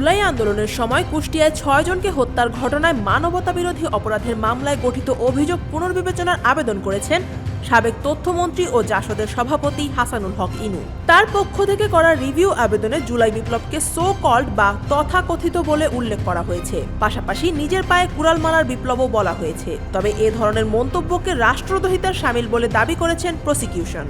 জুলাই আন্দোলনের সময় কুষ্টিয়ায় ছয় জনকে হত্যার ঘটনায় মানবতা বিরোধী অপরাধের মামলায় গঠিত অভিযোগ পুনর্বিবেচনার আবেদন করেছেন সাবেক তথ্যমন্ত্রী ও জাসদের সভাপতি হাসানুল হক ইনু। তার পক্ষ থেকে করা রিভিউ আবেদনে জুলাই বিপ্লবকে সো কল্ড বা তথাকথিত বলে উল্লেখ করা হয়েছে। পাশাপাশি নিজের পায়ে কুড়াল মারার বিপ্লবও বলা হয়েছে। তবে এ ধরনের মন্তব্যকে রাষ্ট্রদ্রোহিতার সামিল বলে দাবি করেছেন প্রসিকিউশন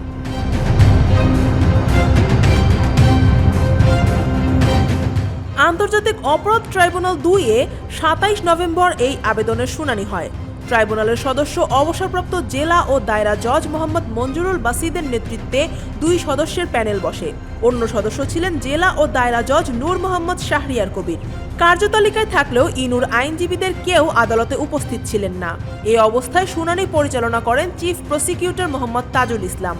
আন্তর্জাতিক অপরাধ ট্রাইব্যুনাল দুইয়ে সাতাইশ নভেম্বর এই আবেদনের শুনানি হয়। ট্রাইব্যুনালের সদস্য অবসরপ্রাপ্ত জেলা ও দায়রা জজ মোহাম্মদ মঞ্জুরুল বাসিদের নেতৃত্বে দুই সদস্যের প্যানেল বসে। অন্য সদস্য ছিলেন জেলা ও দায়রা জজ নূর মোহাম্মদ শাহরিয়ার কবির। কার্যতালিকায় থাকলেও ইনুর আইনজীবীদের কেউ আদালতে উপস্থিত ছিলেন না। এ অবস্থায় শুনানি পরিচালনা করেন চিফ প্রসিকিউটর মোহাম্মদ তাজুল ইসলাম।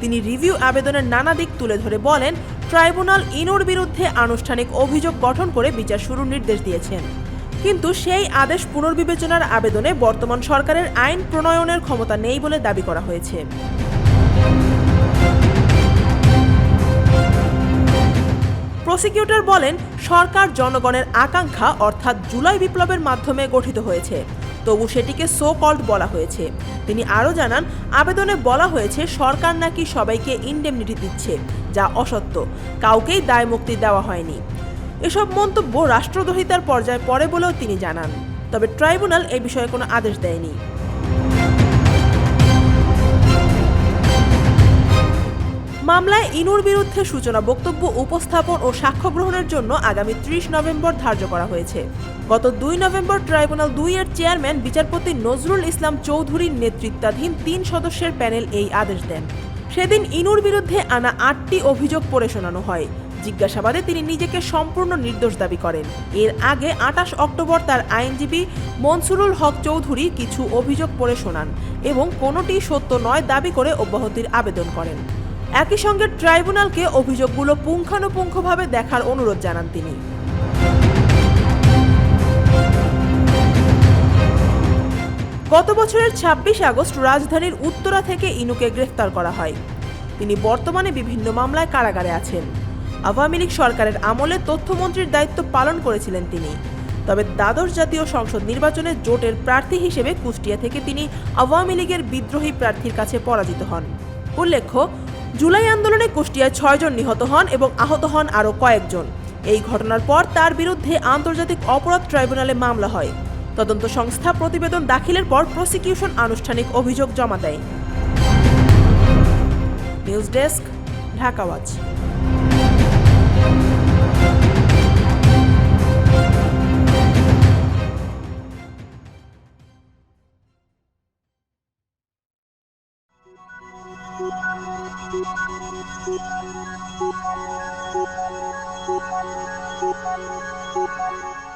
তিনি রিভিউ আবেদনের নানা দিক তুলে ধরে বলেন ট্রাইব্যুনাল ইনুর বিরুদ্ধে আনুষ্ঠানিক অভিযোগ গঠন করে বিচার শুরুর নির্দেশ দিয়েছেন। কিন্তু সেই আদেশ পুনর্বিবেচনার আবেদনে বর্তমান সরকারের আইন প্রণয়নের ক্ষমতা নেই বলে দাবি করা হয়েছে। প্রসিকিউটর বলেন, সরকার জনগণের আকাঙ্ক্ষা অর্থাৎ জুলাই বিপ্লবের মাধ্যমে গঠিত হয়েছে। তবু সেটিকে সো কল্ড বলা হয়েছে। তিনি আরও জানান, আবেদনে বলা হয়েছে, সরকার নাকি সবাইকে ইনডেমনিটি দিচ্ছে, যা অসত্য। কাউকেই দায় মুক্তি দেওয়া হয়নি। এসব মন্তব্য রাষ্ট্রদ্রোহিতার পর্যায়ে পড়ে বলেও তিনি জানান। তবে ট্রাইব্যুনাল এ বিষয়ে কোনো আদেশ দেয়নি। মামলায় ইনুর বিরুদ্ধে সূচনা, বক্তব্য উপস্থাপন ও সাক্ষ্য গ্রহণের জন্য আগামী ত্রিশ নভেম্বর ধার্য করা হয়েছে। গত দুই নভেম্বর ট্রাইব্যুনাল দুই এর চেয়ারম্যান, বিচারপতি নজরুল ইসলাম চৌধুরীর নেতৃত্বাধীন তিন সদস্যের প্যানেল এই আদেশ দেন। সেদিন ইনুর বিরুদ্ধে আনা আটটি অভিযোগ পড়ে শোনানো হয়। জিজ্ঞাসাবাদে তিনি নিজেকে সম্পূর্ণ নির্দোষ দাবি করেন। এর আগে আটাশ অক্টোবর তার আইনজীবী মনসুরুল হক চৌধুরী কিছু অভিযোগ পড়ে শোনান এবং কোনোটি সত্য নয় দাবি করে অব্যাহতির আবেদন করেন। একই সঙ্গে ট্রাইব্যুনালকে অভিযোগগুলো পুঙ্খানুপুঙ্খভাবে দেখার অনুরোধ জানান তিনি। গত বছরের ছাব্বিশ আগস্ট রাজধানীর উত্তরা থেকে ইনুকে গ্রেফতার করা হয়। তিনি বর্তমানে বিভিন্ন মামলায় কারাগারে আছেন। আওয়ামী লীগ সরকারের আমলে তথ্যমন্ত্রীর দায়িত্ব পালন করেছিলেন তিনি। তবে দ্বাদশ জাতীয় সংসদ নির্বাচনে জোটের প্রার্থী হিসেবে কুষ্টিয়া থেকে তিনি আওয়ামী লীগের বিদ্রোহী প্রার্থীর কাছে পরাজিত হন। উল্লেখ্য জুলাই আন্দোলনে কুষ্টিয়ায় ছয়জন নিহত হন এবং আহত হন আরও কয়েকজন। এই ঘটনার পর তার বিরুদ্ধে আন্তর্জাতিক অপরাধ ট্রাইব্যুনালে মামলা হয়। তদন্ত সংস্থা প্রতিবেদন দাখিলের পর প্রসিকিউশন আনুষ্ঠানিক অভিযোগ জমা দেয়। News desk, Dhaka Thank you.